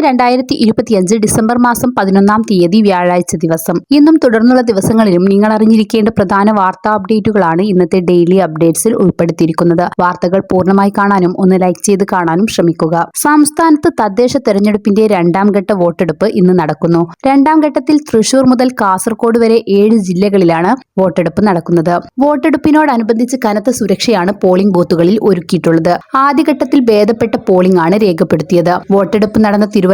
ഇന്ന് രണ്ടായിരത്തി ഇരുപത്തിയഞ്ച് ഡിസംബർ മാസം പതിനൊന്നാം തീയതി വ്യാഴാഴ്ച ദിവസം. ഇന്നും തുടർന്നുള്ള ദിവസങ്ങളിലും നിങ്ങൾ അറിഞ്ഞിരിക്കേണ്ട പ്രധാന വാർത്താ അപ്ഡേറ്റുകളാണ് ഇന്നത്തെ ഡെയിലി അപ്ഡേറ്റ്സിൽ ഉൾപ്പെടുത്തിയിരിക്കുന്നത്. വാർത്തകൾ പൂർണമായി കാണാനും ഒന്ന് ലൈക്ക് ചെയ്ത് കാണാനും ശ്രമിക്കുക. സംസ്ഥാനത്ത് തദ്ദേശ തെരഞ്ഞെടുപ്പിന്റെ രണ്ടാം ഘട്ട വോട്ടെടുപ്പ് ഇന്ന് നടക്കുന്നു. രണ്ടാം ഘട്ടത്തിൽ തൃശൂർ മുതൽ കാസർഗോഡ് വരെ ഏഴ് ജില്ലകളിലാണ് വോട്ടെടുപ്പ് നടക്കുന്നത്. വോട്ടെടുപ്പിനോടനുബന്ധിച്ച് കനത്ത സുരക്ഷയാണ് പോളിംഗ് ബൂത്തുകളിൽ ഒരുക്കിയിട്ടുള്ളത്. ആദ്യഘട്ടത്തിൽ ഭേദപ്പെട്ട പോളിംഗ് ആണ് രേഖപ്പെടുത്തിയത്. വോട്ടെടുപ്പ് നടന്ന തിരുവനന്തപുരം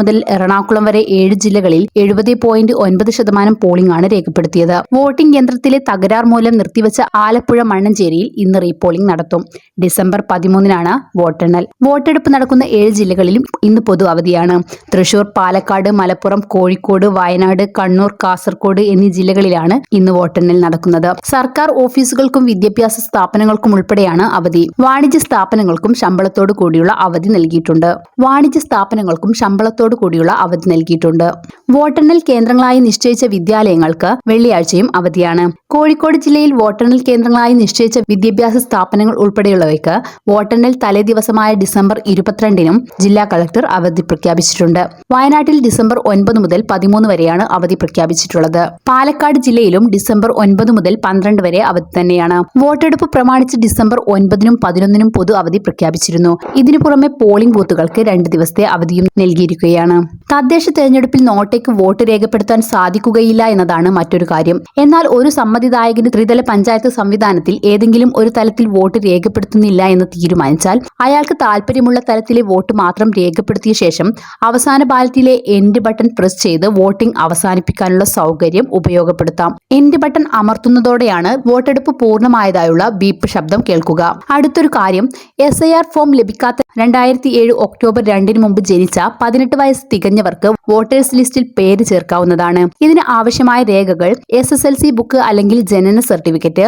മുതൽ എറണാകുളം വരെ ഏഴ് ജില്ലകളിൽ എഴുപത് പോയിന്റ് ഒൻപത് ശതമാനം പോളിംഗ് ആണ് രേഖപ്പെടുത്തിയത്. വോട്ടിംഗ് യന്ത്രത്തിലെ തകരാർ മൂലം നിർത്തിവച്ച ആലപ്പുഴ മണ്ണഞ്ചേരിയിൽ ഇന്ന് റീപോളിംഗ് നടത്തും. ഡിസംബർ പതിമൂന്നിനാണ് വോട്ടെണ്ണൽ. വോട്ടെടുപ്പ് നടക്കുന്ന ഏഴ് ജില്ലകളിലും ഇന്ന് പൊതു അവധിയാണ്. തൃശൂർ പാലക്കാട് മലപ്പുറം കോഴിക്കോട് വയനാട് കണ്ണൂർ കാസർകോട് എന്നീ ജില്ലകളിലാണ് ഇന്ന് വോട്ടെണ്ണൽ നടക്കുന്നത്. സർക്കാർ ഓഫീസുകൾക്കും വിദ്യാഭ്യാസ സ്ഥാപനങ്ങൾക്കും ഉൾപ്പെടെയാണ് അവധി. വാണിജ്യ സ്ഥാപനങ്ങൾക്കും ശമ്പളത്തോടു കൂടിയുള്ള അവധി നൽകിയിട്ടുണ്ട്. വാണിജ്യ സ്ഥാപനങ്ങൾക്കും ശമ്പളത്തോടു കൂടിയുള്ള അവധി നൽകിയിട്ടുണ്ട്. വോട്ടെണ്ണൽ കേന്ദ്രങ്ങളായി നിശ്ചയിച്ച വിദ്യാലയങ്ങൾക്ക് വെള്ളിയാഴ്ചയും അവധിയാണ്. കോഴിക്കോട് ജില്ലയിൽ വോട്ടെണ്ണൽ കേന്ദ്രങ്ങളായി നിശ്ചയിച്ച വിദ്യാഭ്യാസ സ്ഥാപനങ്ങൾ ഉൾപ്പെടെയുള്ളവയ്ക്ക് വോട്ടെണ്ണൽ തലേ ദിവസമായ ഡിസംബർ ഇരുപത്തിരണ്ടിനും ജില്ലാ കളക്ടർ അവധി പ്രഖ്യാപിച്ചിട്ടുണ്ട്. വയനാട്ടിൽ ഡിസംബർ ഒൻപത് മുതൽ പതിമൂന്ന് വരെയാണ് അവധി പ്രഖ്യാപിച്ചിട്ടുള്ളത്. പാലക്കാട് ജില്ലയിലും ഡിസംബർ ഒൻപത് മുതൽ പന്ത്രണ്ട് വരെ അവധി തന്നെയാണ്. വോട്ടെടുപ്പ് പ്രമാണിച്ച് ഡിസംബർ ഒൻപതിനും പതിനൊന്നിനും പൊതു അവധി പ്രഖ്യാപിച്ചിരുന്നു. ഇതിനു പുറമെ പോളിംഗ് ബൂത്തുകൾക്ക് രണ്ട് ദിവസത്തെ അവധിയും നൽകിയിരിക്കുകയാണ്. തദ്ദേശ തെരഞ്ഞെടുപ്പിൽ നോട്ടയ്ക്ക് വോട്ട് രേഖപ്പെടുത്താൻ സാധിക്കുകയില്ല എന്നതാണ് മറ്റൊരു കാര്യം. എന്നാൽ ഒരു സമ്മതിദായകന് ത്രിതല പഞ്ചായത്ത് സംവിധാനത്തിൽ ഏതെങ്കിലും ഒരു തലത്തിൽ വോട്ട് രേഖപ്പെടുത്തുന്നില്ല എന്ന് തീരുമാനിച്ചാൽ അയാൾക്ക് താല്പര്യമുള്ള തലത്തിലെ വോട്ട് മാത്രം രേഖപ്പെടുത്തിയ ശേഷം അവസാന ബാലറ്റിലെ എൻഡ് ബട്ടൺ പ്രസ് ചെയ്ത് വോട്ടിംഗ് അവസാനിപ്പിക്കാനുള്ള സൗകര്യം ഉപയോഗപ്പെടുത്താം. എൻഡ് ബട്ടൺ അമർത്തുന്നതോടെയാണ് വോട്ടെടുപ്പ് പൂർണമായതായുള്ള ബീപ്പ് ശബ്ദം കേൾക്കുക. അടുത്തൊരു കാര്യം എസ് ഫോം ലഭിക്കാത്ത രണ്ടായിരത്തി ഏഴ് ഒക്ടോബർ രണ്ടിന് മുമ്പ് ജനിച്ച പതിനെട്ട് വയസ്സ് തികഞ്ഞവർക്ക് വോട്ടേഴ്സ് ലിസ്റ്റിൽ പേര് ചേർക്കാവുന്നതാണ്. ഇതിന് ആവശ്യമായ രേഖകൾ S S L C book അല്ലെങ്കിൽ ജനന certificate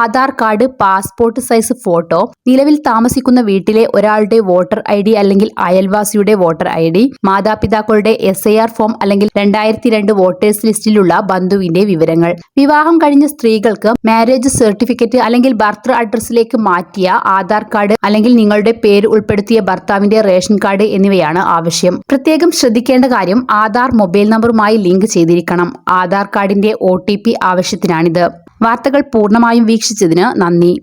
Aadhaar card passport size photo നിലവിൽ താമസിക്കുന്ന വീട്ടിലെ ഒരാളുടെ വോട്ടർ ഐ ഡി അല്ലെങ്കിൽ അയൽവാസിയുടെ വോട്ടർ ഐ ഡി മാതാപിതാക്കളുടെ എസ് ഐ ആർ ഫോം അല്ലെങ്കിൽ രണ്ടായിരത്തി രണ്ട് വോട്ടേഴ്സ് ലിസ്റ്റിലുള്ള ബന്ധുവിന്റെ വിവരങ്ങൾ. വിവാഹം കഴിഞ്ഞ സ്ത്രീകൾക്ക് മാരേജ് സർട്ടിഫിക്കറ്റ് അല്ലെങ്കിൽ ബർത്ത് അഡ്രസ്സിലേക്ക് മാറ്റിയ ആധാർ കാർഡ് അല്ലെങ്കിൽ നിങ്ങളുടെ പേര് ഉൾപ്പെടുത്തിയ ഭർത്താവിന്റെ റേഷൻ കാർഡ് എന്നിവയാണ് ആവശ്യം. പ്രത്യേകം ശ്രദ്ധിക്കേണ്ട കാര്യം ആധാർ മൊബൈൽ നമ്പറുമായി ലിങ്ക് ചെയ്തിരിക്കണം. ആധാർ കാർഡിന്റെ ഒ ആവശ്യത്തിനാണിത്. വാർത്തകൾ പൂർണമായും വീക്ഷിച്ചതിന് നന്ദി.